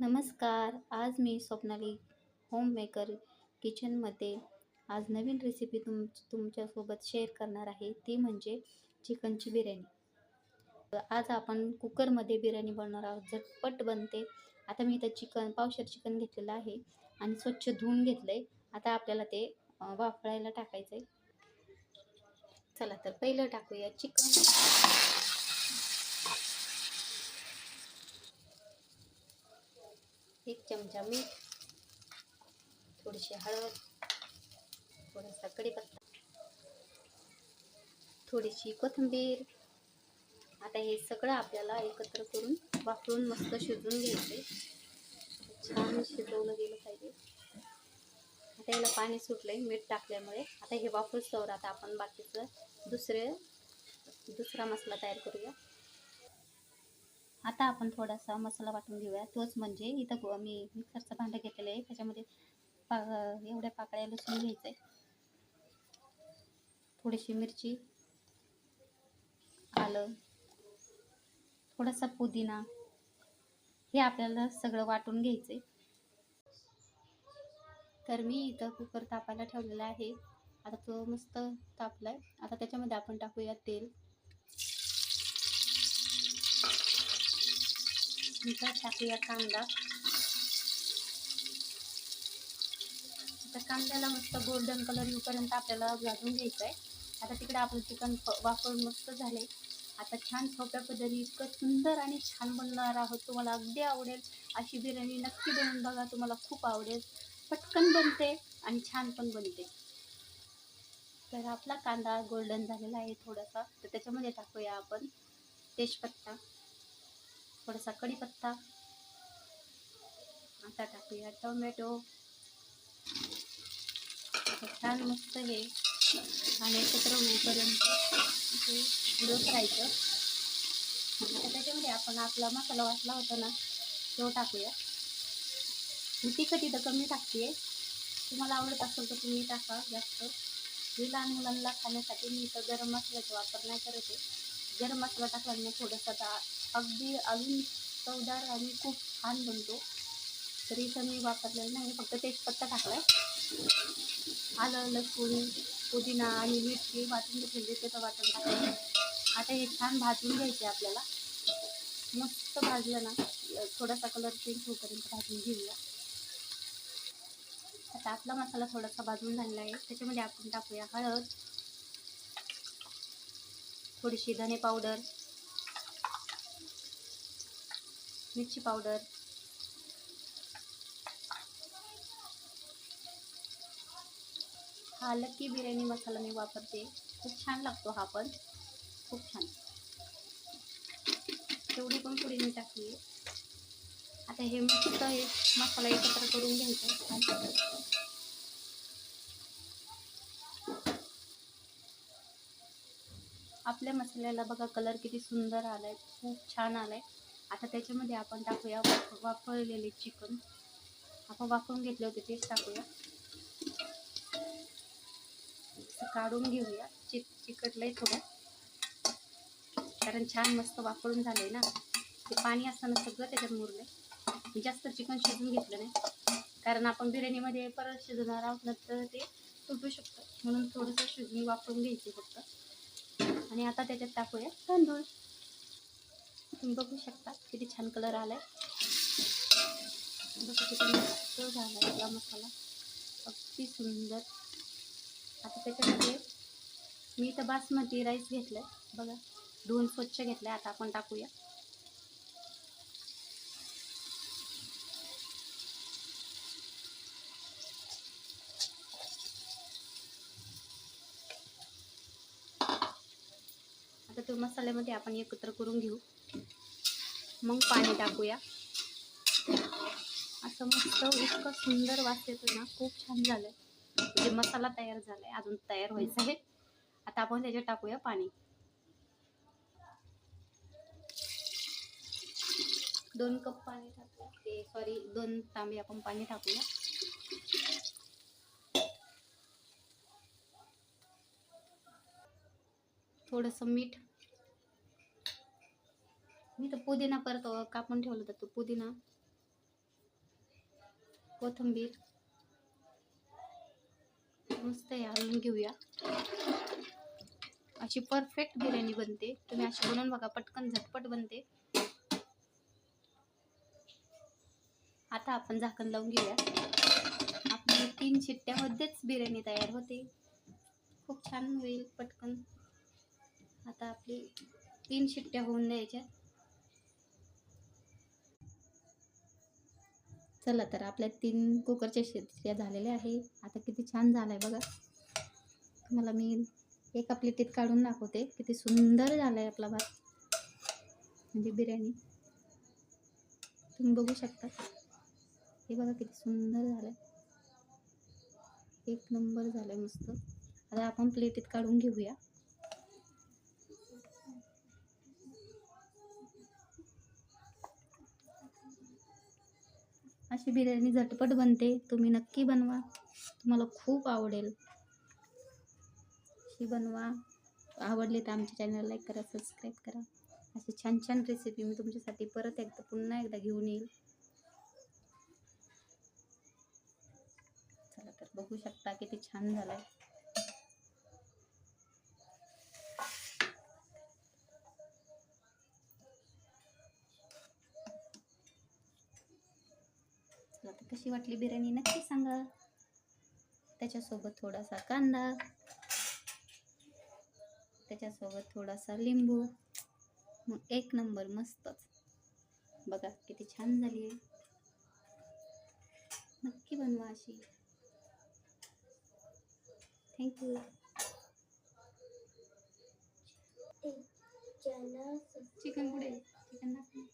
नमस्कार. आज मी स्वप्नाली होममेकर किचनमध्ये आज नवीन रेसिपी तुम तुमच्यासोबत शेअर करणार आहे. ती म्हणजे चिकनची बिर्याणी. तर आज आपण कुकरमध्ये बिर्याणी बनवणार आहोत. झटपट बनते. आता मी इथं चिकन पावशर चिकन घेतलेलं आहे आणि स्वच्छ धुवून घेतलं आहे आता आपल्याला ते वापरायला वाफळायला टाकायचं आहे चला तर पहिलं टाकूया चिकन. एक चमचा मीठ थोडीशी हळद थोडासा कढीपत्ता थोडीशी कोथिंबीर. आता हे सगळं आपल्याला एकत्र करून वापरून मस्त शिजवून घ्यायचे छान शिजवलं गेलं पाहिजे. आता याला पाणी सुटलंय मीठ टाकल्यामुळे. आता हे वापरूस्तवर आता आपण बाकीचं दुसरे दुसरा मसाला तयार करूया. आता आपण थोडासा मसाला वाटून घेऊया. तोच म्हणजे इथं गो- मी मिक्सरचं भांडं घेतलेलं आहे. त्याच्यामध्ये पा एवढ्या पाकळ्या लसूण घ्यायचं आहे थोडीशी मिरची आलं थोडासा पुदिना. हे आपल्याला सगळं वाटून घ्यायचं आहे तर मी इथं कुकर तापायला ठेवलेला आहे. आता तो मस्त तापलाय. आता त्याच्यामध्ये आपण टाकूया तेल. नंतर टाकूया कांदा आता कांद्याला मस्त गोल्डन कलर येऊपर्यंत आपल्याला भाजून घ्यायचं आहे आता तिकडे आपलं चिकन वापरून मस्त झाले आता छान सोप्या पद्धती इतकं सुंदर आणि छान बनणार आहोत तुम्हाला अगदी आवडेल अशी बिर्याणी नक्की बनवून बघा तुम्हाला खूप आवडेल पटकन बनते आणि छान पण बनते तर आपला कांदा गोल्डन झालेला आहे थोडासा तर त्याच्यामध्ये टाकूया आपण तेजपत्ता थोडासा कढीपत्ता. आता टाकूया टोमॅटो. छान मस्त हे आणि एकत्र होईपर्यंत ते हलवत राहायचं. आता त्याच्यामध्ये आपण आपला मसाला वाटला होता ना तो टाकूया. मी तिखट इथं कमी टाकते तुम्हाला आवडत असेल तर तुम्ही टाका जास्त. मी लहान मुलांना खाण्यासाठी मी इथं गरम मसाल्याचा वापर नाही करत आहे. गरम मसाला टाकल्याने थोडासा आता अगदी अजून चवदार आणि खूप छान बनतो. तरी इथं मी वापरलेलं नाही फक्त तेजपत्ता टाकलाय. आलं लसूण पुदिना आणि मिरची वाटून घेतलेली त्याचं वाटण टाकलं आता हे छान भाजून घ्यायचे आपल्याला. मस्त भाजलं ना थोडासा कलर चेंज होईपर्यंत भाजून घेऊया. आता आपला मसाला थोडासा भाजून झालेला आहे. त्याच्यामध्ये आपण टाकूया हळद. थोडीशी धने पावडर मिरची पावडर हा लक्की बिर्याणी मसाला मी वापरते. खूप छान लागतो हा पण. खूप छान. तेवढी पण पुढे मी टाकली आता हे मस्त हे मसाला एकत्र करून घ्यायचा आपल्या मसाल्याला बघा कलर किती सुंदर आलाय खूप छान आलाय. आता त्याच्यामध्ये आपण टाकूया वाफळलेले चिकन. आपण वाफळून घेतले होते तेच टाकूया. काढून घेऊया चिक चिकटलंय थोडं. कारण छान मस्त वाफळून झालंय ना. ते पाणी असताना सगळं त्याच्यात मुरलंय. जास्त चिकन शिजून घेतलं नाही. कारण आपण बिर्याणीमध्ये परत शिजवणार आहोत नंतर ते तुटू शकतं. म्हणून थोडंसं शिजून वापरून घ्यायचे फक्त. आणि आता त्याच्यात टाकूया तांदूळ. तुम्ही बघू शकता किती छान कलर आलाय. बघू किती मस्त झाला आपला मसाला. अगदी सुंदर. आता त्याच्यामध्ये मी इथं बासमती राईस घेतलाय. बघा धुवून स्वच्छ घेतलाय. आता आपण टाकूया. तो मसाल्यामध्ये आपण एकत्र करून घेऊ. मग पाणी टाकूया. असं मस्त इतकं सुंदर वास येतो ना खूप छान झालंय. म्हणजे मसाला तयार झालाय अजून तयार व्हायचं आहे. आता आपण त्याच्यात टाकूया पाणी. दोन कप पाणी टाकूया. ते सॉरी दोन तांबे आपण पाणी टाकूया. थोडंसं मीठ मी तर पुदिना परत कापून ठेवलं होतं तो पुदिना. कोथिंबीर. मस्त आहे हलवून घेऊया. अशी परफेक्ट बिर्याणी बनते. तुम्ही अशी बनवून बघा पटकन झटपट बनते. आता आपण झाकण लावून घेऊया. आपली तीन शिट्ट्यामध्येच बिर्याणी तयार होते. खूप छान होईल पटकन. आता आपली तीन शिट्ट्या होऊन द्यायच्या. चला तर आपल्या तीन कुकरच्या शिट्ट्या झालेल्या आहे. आता किती छान झालाय बघा. तुम्हाला मी एका प्लेटीत काढून दाखवते. किती सुंदर झालाय आपला भात. म्हणजे बिर्याणी. तुम्ही बघू शकता. हे बघा किती सुंदर झालंय. एक नंबर झालाय मस्त. आता आपण प्लेटीत काढून घेऊया. अशी बिर्याणी झटपट बनते. तुम्ही नक्की बनवा. तुम्हाला खूप आवडेल. अशी बनवा. आवडली तर आमच्या चॅनल लाईक करा सबस्क्राईब करा. अशी छान छान रेसिपी मी तुमच्यासाठी परत एकदा पुन्हा एकदा घेऊन येईल. चला तर बघू शकता किती छान झालं आहे तर कशी वाटली बिर्याणी? नक्की सांगा. त्याच्यासोबत थोडासा कांदा. त्याच्यासोबत थोडासा लिंबू. मग एक नंबर मस्तच. बघा किती छान झाली आहे. नक्की बनवा अशी. थँक्यू चिकन पुढे. चिकन दाखव